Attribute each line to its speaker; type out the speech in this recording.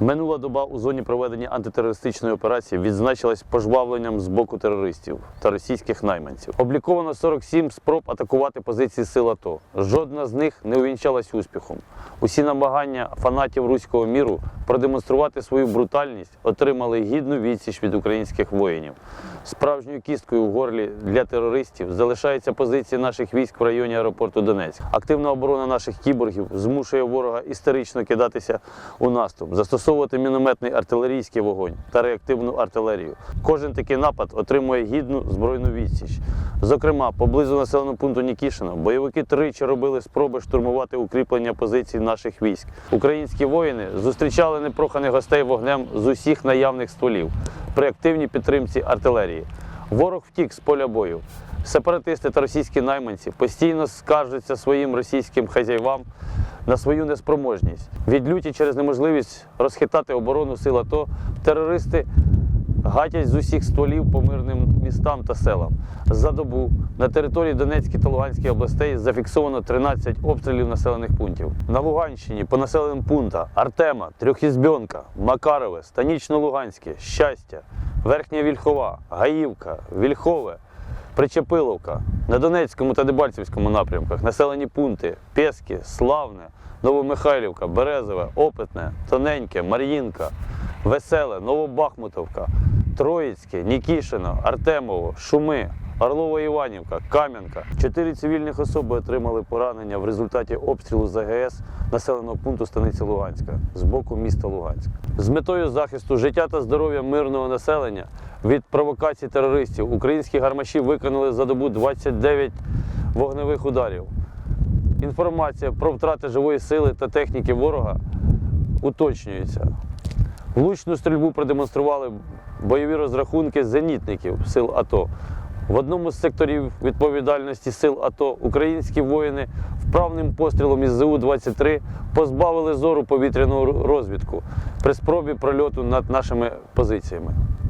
Speaker 1: Минула доба у зоні проведення антитерористичної операції відзначилась пожвавленням з боку терористів та російських найманців. Обліковано 47 спроб атакувати позиції сил АТО. Жодна з них не увінчалась успіхом. Усі намагання фанатів руського міру продемонструвати свою брутальність отримали гідну відсіч від українських воїнів. Справжньою кісткою в горлі для терористів залишаються позиції наших військ в районі аеропорту Донецьк. Активна оборона наших кіборгів змушує ворога історично кидатися у наступ, застосовувати мінометний артилерійський вогонь та реактивну артилерію. Кожен такий напад отримує гідну збройну відсіч. Зокрема, поблизу населеного пункту Нікішино бойовики тричі робили спроби штурмувати укріплення позицій наших військ. Українські воїни зустрічали непроханих гостей вогнем з усіх наявних стволів при активній підтримці артилерії. Ворог втік з поля бою. Сепаратисти та російські найманці постійно скаржаться своїм російським хазяйвам на свою неспроможність. Від люті через неможливість розхитати оборону сил АТО терористи гатять з усіх стволів по мирним містам та селам. За добу на території Донецької та Луганської областей зафіксовано 13 обстрілів населених пунктів. На Луганщині по населеним пунктам Артема, Трьохізбьонка, Макарове, Станічно-Луганське, Щастя, Верхня Вільхова, Гаївка, Вільхове, Причепиловка. На Донецькому та Дебальцівському напрямках населені пункти Пєски, Славне, Новомихайлівка, Березове, Опитне, Тоненьке, Мар'їнка, Веселе, Новобахмутовка, Троїцьке, Нікішино, Артемово, Шуми, Орлова Іванівка, Кам'янка. Чотири цивільних особи отримали поранення в результаті обстрілу з АГС населеного пункту станиці Луганська з боку міста Луганськ. З метою захисту життя та здоров'я мирного населення від провокацій терористів українські гармаші виконали за добу 29 вогневих ударів. Інформація про втрати живої сили та техніки ворога уточнюється. Влучну стрільбу продемонстрували бойові розрахунки зенітників сил АТО. В одному з секторів відповідальності сил АТО українські воїни вправним пострілом із ЗУ-23 позбавили зору повітряного розвідку при спробі прольоту над нашими позиціями.